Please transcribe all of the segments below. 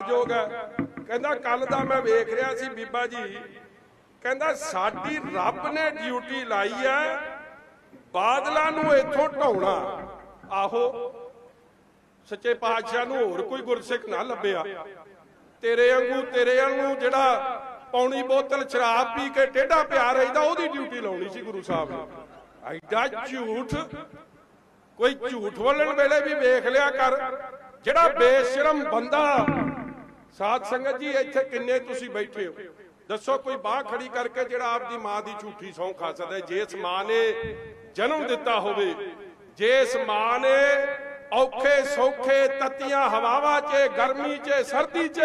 ਜੋਗ ਹੈ। ਕਹਿੰਦਾ ਕੱਲ ਦਾ ਮੈਂ ਵੇਖ ਰਿਹਾ ਸੀ ਬੀਬਾ ਜੀ। ਕਹਿੰਦਾ ਸਾਡੀ ਰੱਬ ਨੇ ਡਿਊਟੀ ਲਾਈ ਹੈ। ਬਾਦਲਾਂ ਨੂੰ ਇੱਥੋਂ ਢਾਉਣਾ। ਆਹੋ, ਸੱਚੇ ਪਾਤਸ਼ਾਹ ਨੂੰ ਹੋਰ ਕੋਈ ਗੁਰਸਿੱਖ ਨਾ ਲੱਭਿਆ। ਤੇਰੇ ਵਾਂਗੂ ਤੇਰੇ ਵਾਂਗੂ ਜਿਹੜਾ ਪੌਣੀ ਬੋਤਲ ਸ਼ਰਾਬ ਪੀ ਕੇ ਟੇਢਾ ਪਿਆ ਰਹਿੰਦਾ, ਉਹਦੀ ਡਿਊਟੀ ਲਾਉਣੀ ਸੀ ਗੁਰੂ ਸਾਹਿਬ ਨੇ। ਐਡਾ ਝੂਠ। ਕੋਈ ਝੂਠ ਬੋਲਣ ਵੇਲੇ ਵੀ ਵੇਖ ਲਿਆ ਕਰ। ਜਿਹੜਾ ਬੇਸ਼ਰਮ ਬੰਦਾ ਸਾਧ ਸੰਗਤ ਜੀ, ਇੱਥੇ ਕਿੰਨੇ ਤੁਸੀਂ ਬੈਠੇ ਹੋ? ਦੱਸੋ, ਕੋਈ ਬਾਹ ਖੜੀ ਕਰਕੇ ਜਿਹੜਾ ਆਪਦੀ ਮਾਂ ਦੀ ਝੂਠੀ ਸੌਂ ਖਾ ਸਕਦਾ ਹੈ? ਜਿਸ ਮਾਂ ਨੇ ਜਨਮ ਦਿੱਤਾ ਹੋਵੇ ਜਿਸ ਮਾਂ ਨੇ ਔਖੇ ਸੌਖੇ ਤਤੀਆਂ ਹਵਾਵਾਂ 'ਚ, ਗਰਮੀ 'ਚ, ਸਰਦੀ 'ਚ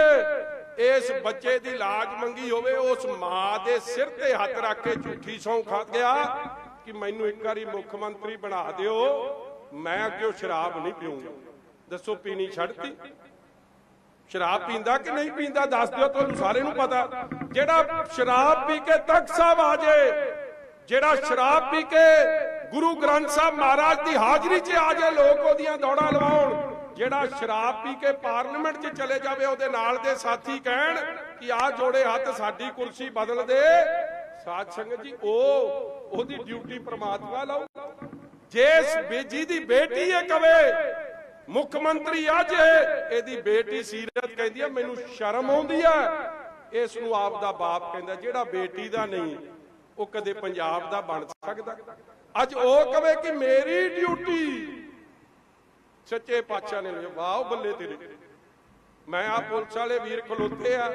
ਇਸ ਬੱਚੇ ਦੀ ਲਾਜ ਮੰਗੀ ਹੋਵੇ, ਉਸ ਮਾਂ ਦੇ ਸਿਰ ਤੇ ਹੱਥ ਰੱਖ ਕੇ ਝੂਠੀ ਸੌਂ ਖਾ ਗਿਆ ਕਿ ਮੈਨੂੰ ਇੱਕ ਵਾਰੀ ਮੁੱਖ ਮੰਤਰੀ ਬਣਾ ਦਿਓ, ਮੈਂ ਅੱਗੇ ਸ਼ਰਾਬ ਨਹੀਂ ਪੀਊਂਗਾ। ਦੱਸੋ, ਪੀਣੀ ਛੱਡਤੀ? ਸ਼ਰਾਬ ਪੀਂਦਾ ਕਿ ਨਹੀਂ ਪੀਂਦਾ, ਦੱਸ ਦਿਓ ਤੁਹਾਨੂੰ ਸਾਰਿਆਂ ਨੂੰ ਪਤਾ। ਜਿਹੜਾ ਸ਼ਰਾਬ ਪੀ ਕੇ ਤਖਤ ਸਾਹਿਬ ਆ ਜੇ, ਜਿਹੜਾ ਸ਼ਰਾਬ ਪੀ ਕੇ ਗੁਰੂ ਗ੍ਰੰਥ ਸਾਹਿਬ ਮਹਾਰਾਜ ਦੀ ਹਾਜ਼ਰੀ 'ਚ ਆ ਜੇ, ਲੋਕ ਉਹਦੀਆਂ ਦੌੜਾਂ ਲਵਾਉਣ। ਜਿਹੜਾ ਸ਼ਰਾਬ ਪੀ ਕੇ ਪਾਰਲੀਮੈਂਟ 'ਚ ਚਲੇ ਜਾਵੇ, ਉਹਦੇ ਨਾਲ ਦੇ ਸਾਥੀ ਕਹਿਣ ਕਿ ਆ ਜੋੜੇ ਹੱਥ ਸਾਡੀ ਕੁਰਸੀ ਬਦਲ ਦੇ। ਸਾਧ ਸੰਗਤ ਜੀ, ਉਹ, ਉਹਦੀ ਡਿਊਟੀ ਪ੍ਰਮਾਤਮਾ ਲਾਉ ਜੇ ਬੇਜੀ ਦੀ ਬੇਟੀ ਇਹ ਕਵੇ ਮੁੱਖ ਮੰਤਰੀ ਅੱਜ ਇਹਦੀ ਬੇਟੀ ਸੀਰਤ ਕਹਿੰਦੀ ਆ, ਮੈਨੂੰ ਸ਼ਰਮ ਆਉਂਦੀ ਆ। ਇਸ ਨੂੰ ਆਪ ਦਾ ਬਾਪ ਕਹਿੰਦਾ, ਜਿਹੜਾ ਬੇਟੀ ਦਾ ਨਹੀਂ, ਉਹ ਕਦੇ ਪੰਜਾਬ ਦਾ ਬਣ ਸਕਦਾ। ਅੱਜ ਉਹ ਕਵੇ ਕਿ ਮੇਰੀ ਡਿਊਟੀ, ਸੱਚੇ ਪਾਤਸ਼ਾਹ ਨੇ ਵਾਹ ਬੱਲੇ ਤੇਰੇ। ਮੈਂ ਆ ਪੁਲਿਸ ਵਾਲੇ ਵੀਰ ਖਲੋਤੇ ਆ।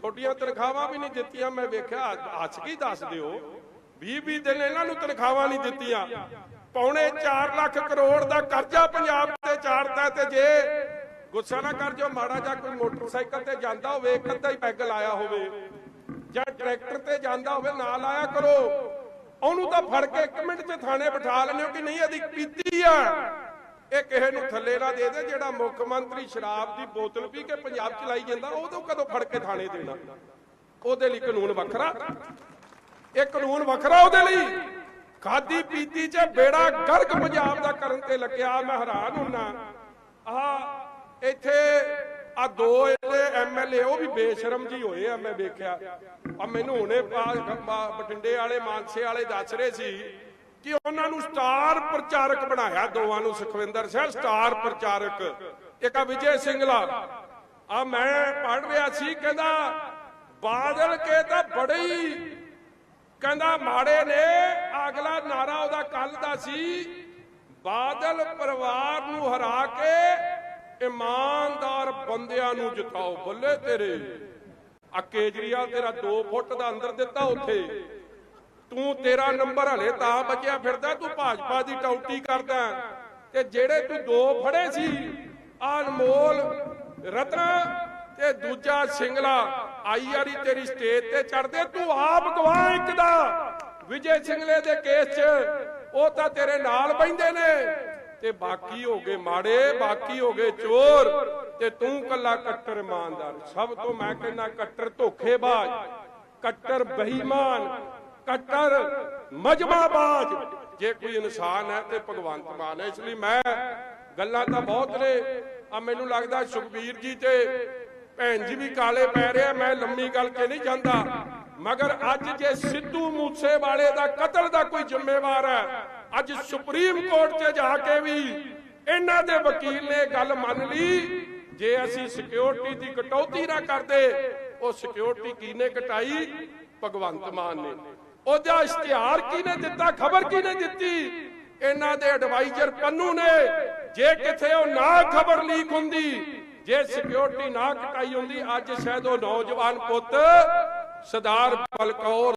ਤੁਹਾਡੀਆਂ ਤਨਖਾਹਾਂ ਵੀ ਨਹੀਂ ਦਿੱਤੀਆਂ। ਮੈਂ ਵੇਖਿਆ ਅੱਜ ਕੀ ਦੱਸ ਦਿਓ 20 20 ਦਿਨ ਇਹਨਾਂ ਨੂੰ ਤਨਖਾਹਾਂ ਨਹੀਂ ਦਿੱਤੀਆਂ। ਪੌਣੇ 4 ਲੱਖ ਕਰੋੜ ਦਾ ਕਰਜ਼ਾ ਪੰਜਾਬ ਚਾੜਦਾ ਤੇ ਜੇ ਗੁੱਸਾ ਨਾ ਕਰ, ਜੋ ਮਾੜਾ ਜਾਂ ਕੋਈ ਮੋਟਰਸਾਈਕਲ ਤੇ ਜਾਂਦਾ ਹੋਵੇ, ਇੱਕ ਅੱਧਾ ਹੀ ਪੈਗ ਲਾਇਆ ਹੋਵੇ, ਜਾਂ ਟਰੈਕਟਰ ਤੇ ਜਾਂਦਾ ਹੋਵੇ ਨਾ ਲਾਇਆ ਕਰੋ। ਉਹਨੂੰ ਤਾਂ ਫੜ ਕੇ 1 ਮਿੰਟ 'ਚ ਥਾਣੇ ਬਿਠਾ ਲੈਂਦੇ ਕਿ ਨਹੀਂ, ਇਹਦੀ ਪੀਤੀ ਆ। ਇਹ ਕਿਸੇ ਨੂੰ ਥੱਲੇ ਨਾ ਦੇ ਦੇ, ਜਿਹੜਾ ਮੁੱਖ ਮੰਤਰੀ ਸ਼ਰਾਬ ਦੀ ਬੋਤਲ ਪੀ ਕੇ ਪੰਜਾਬ ਚ ਲਾਈ ਜਾਂਦਾ ਉਹਦੋਂ ਕਦੋਂ ਫੜ ਕੇ ਥਾਣੇ ਦੇਣਾ? ਉਹਦੇ ਲਈ ਕਾਨੂੰਨ ਵੱਖਰਾ। ਇਹ ਕਾਨੂੰਨ ਵੱਖਰਾ ਉਹਦੇ ਲਈ। ਖਾਦੀ ਪੀਤੀ ਚ ਬੇੜਾ ਗਰਕ ਪੰਜਾਬ ਦਾ ਕਰਨ ਤੇ ਲੱਗਿਆ, ਮੈਂ ਹੈਰਾਨ ਹੁੰਨਾ। ਆਹ, ਇੱਥੇ ਆ ਦੋ ਇਹਦੇ ਐਮਐਲਏ ਉਹ ਵੀ ਬੇਸ਼ਰਮ ਜੀ ਹੋਏ ਆ, ਮੈਂ ਵੇਖਿਆ। ਆ ਮੈਨੂੰ ਹੁਣੇ ਪਾ- ਵਾਲੇ, ਮਾਨਸੇ ਵਾਲੇ ਦੱਸ ਰਹੇ ਸੀ ਕਿ ਉਹਨਾਂ ਨੂੰ ਸਟਾਰ ਪ੍ਰਚਾਰਕ ਬਣਾਇਆ ਦੋਵਾਂ ਨੂੰ, ਸੁਖਵਿੰਦਰ ਸਿੰਘ, ਸਟਾਰ ਪ੍ਰਚਾਰਕ। ਇੱਕ ਆ ਵਿਜੇ ਸਿੰਘਲਾ ਆ ਮੈਂ ਪੜ ਰਿਹਾ ਸੀ, ਕਹਿੰਦਾ, ਬਾਦਲ ਕੇ ਤਾਂ ਬੜੇ ਹੀ, ਕਹਿੰਦਾ ਮਾੜੇ ਨੇ ਅਗਲਾ ਨਾਰਾ ਉਹਦਾ ਕੱਲ ਦਾ ਸੀ, ਬਾਦਲ ਪਰਿਵਾਰ ਨੂੰ ਹਰਾ ਕੇ ਇਮਾਨਦਾਰ ਬੰਦਿਆਂ ਨੂੰ ਜਿਤਾਓ, ਬੱਲੇ ਤੇਰੇ। ਆ ਕੇਜਰੀਵਾਲ ਤੇਰਾ 2 ਫੁੱਟ ਦਾ ਅੰਦਰ ਦਿੱਤਾ ਉੱਥੇ। ਤੂੰ ਤੇਰਾ ਨੰਬਰ ਹਲੇ ਤਾਂ ਬਚਿਆ ਫਿਰਦਾ, ਤੂੰ ਭਾਜਪਾ ਦੀ ਟੌਟੀ ਕਰਦਾ। ਤੇ ਜਿਹੜੇ ਤੂੰ ਦੋ ਫੜੇ ਸੀ ਅਨਮੋਲ, ਰਤਨਾ ਤੇ ਦੂਜਾ ਸਿੰਗਲਾ, ਆਈ ਆਰੀ ਤੇਰੀ ਸਟੇਜ ਤੇ ਚੜਦੇ ਤੂੰ ਆਪ ਗਵਾਹ ਇੱਕ ਦਾ। ਵਿਜੇ ਸਿੰਗਲੇ ਦੇ ਕੇਸ 'ਚ, ਉਹ ਤਾਂ ਤੇਰੇ ਨਾਲ ਬੈੰਦੇ ਨੇ। ਤੇ ਬਾਕੀ ਹੋ ਗਏ ਮਾੜੇ, ਬਾਕੀ ਹੋ ਗਏ ਚੋਰ। ਤੇ ਤੂੰ ਕੱਲਾ ਕੱਟਰ ਇਮਾਨਦਾਰ। ਸਭ ਤੋਂ ਮੈਂ ਕਹਿੰਦਾ ਕੱਟਰ ਧੋਖੇਬਾਜ਼, ਕੱਟਰ ਬੇਈਮਾਨ, ਕੱਟਰ ਮਜਮਾਬਾਜ਼। ਜੇ ਕੋਈ ਇਨਸਾਨ ਹੈ ਤੇ ਭਗਵੰਤ ਮਾਨ ਹੈ, ਇਸ ਲਈ ਮੈਂ ਗੱਲਾਂ ਤਾਂ ਬਹੁਤ ਨੇ। ਆ ਮੈਨੂੰ ਲੱਗਦਾ ਸੁਖਬੀਰ ਜੀ ਤੇ ਭੈਣ ਜੀ ਵੀ ਕਾਲੇ ਪੈ ਰਿਹਾ ਮੈਂ ਲੰਮੀ ਗੱਲ ਕੇ ਨਹੀਂ ਜਾਂਦਾ। ਮਗਰ ਅੱਜ ਜੇ ਸਿੱਧੂ ਮੂਸੇ ਵਾਲੇ ਦਾ ਕਤਲ ਦਾ ਕੋਈ ਜ਼ਿੰਮੇਵਾਰ ਹੈ, ਅੱਜ ਸੁਪਰੀਮ ਕੋਰਟ 'ਚ ਜਾ ਕੇ ਵੀ ਇਹਨਾਂ ਦੇ ਵਕੀਲ ਨੇ ਗੱਲ ਮੰਨ ਲਈ, ਜੇ ਅਸੀਂ ਸਿਕਿਉਰਿਟੀ ਦੀ ਕਟੌਤੀ ਨਾ ਕਰਦੇ, ਉਹ ਸਿਕਿਉਰਿਟੀ ਕਿਹਨੇ ਕਟਾਈ? ਭਗਵੰਤ ਮਾਨ ਨੇ। ਉਹਦਾ ਇਸ਼ਤਿਹਾਰ ਕਿਹਨੇ ਦਿੱਤਾ? ਖਬਰ ਕਿਹਨੇ ਦਿੱਤੀ? ਇਹਨਾਂ ਦੇ ਐਡਵਾਈਜ਼ਰ ਪੰਨੂ ਨੇ। ਜੇ ਕਿਥੇ ਉਹ ਨਾ ਖਬਰ ਲੀਕ ਹੁੰਦੀ, ਜੇ ਸਿਕਿਉਰਿਟੀ ਨਾ ਕਟਾਈ ਹੁੰਦੀ, ਅੱਜ ਸ਼ਾਇਦ ਉਹ ਨੌਜਵਾਨ ਪੁੱਤ ਸਰਦਾਰ ਬਲਕੌਰ